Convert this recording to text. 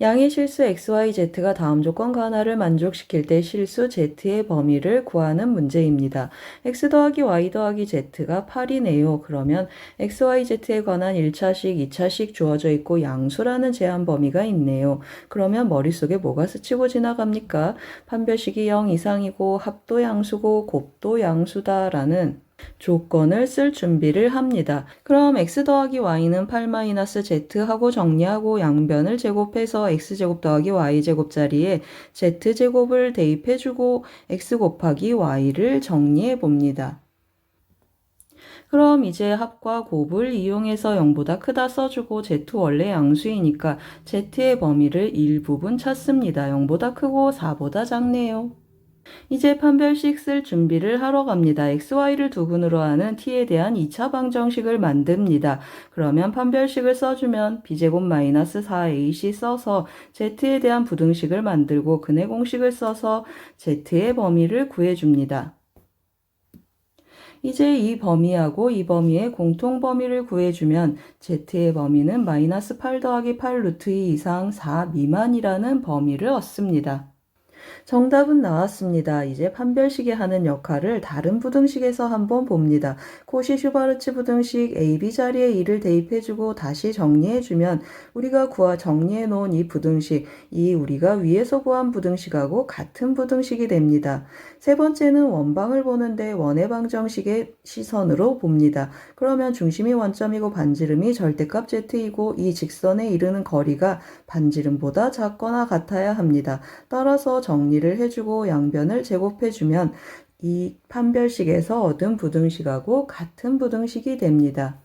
양의 실수 XYZ가 다음 조건과 하나를 만족시킬 때 실수 Z의 범위를 구하는 문제입니다. X 더하기 Y 더하기 Z가 8이네요. 그러면 XYZ에 관한 1차식, 2차식 주어져 있고 양수라는 제한 범위가 있네요. 그러면 머릿속에 뭐가 스치고 지나갑니까? 판별식이 0 이상이고 합도 양수고 곱도 양수다라는 조건을 쓸 준비를 합니다. 그럼 x 더하기 y는 8-z 하고 정리하고 양변을 제곱해서 x제곱 더하기 y제곱 자리에 z제곱을 대입해주고 x 곱하기 y를 정리해 봅니다. 그럼 이제 합과 곱을 이용해서 0보다 크다 써주고 z 원래 양수이니까 z의 범위를 일부분 찾습니다. 0보다 크고 4보다 작네요. 이제 판별식 쓸 준비를 하러 갑니다. xy를 두근으로 하는 t에 대한 2차 방정식을 만듭니다. 그러면 판별식을 써주면 b제곱 마이너스 4ac 써서 z에 대한 부등식을 만들고 근의 공식을 써서 z의 범위를 구해줍니다. 이제 이 범위하고 이 범위의 공통 범위를 구해주면 z의 범위는 마이너스 8 더하기 8 루트 2 이상 4 미만이라는 범위를 얻습니다. 정답은 나왔습니다. 이제 판별식이 하는 역할을 다른 부등식에서 한번 봅니다. 코시 슈바르츠 부등식 AB 자리에 2를 대입해주고 다시 정리해주면 우리가 구하 정리해 놓은 이 부등식, 이 우리가 위에서 구한 부등식하고 같은 부등식이 됩니다. 세 번째는 원방을 보는데 원의 방정식의 시선으로 봅니다. 그러면 중심이 원점이고 반지름이 절대값 z이고 이 직선에 이르는 거리가 반지름보다 작거나 같아야 합니다. 따라서 정리를 해주고 양변을 제곱해주면 이 판별식에서 얻은 부등식하고 같은 부등식이 됩니다.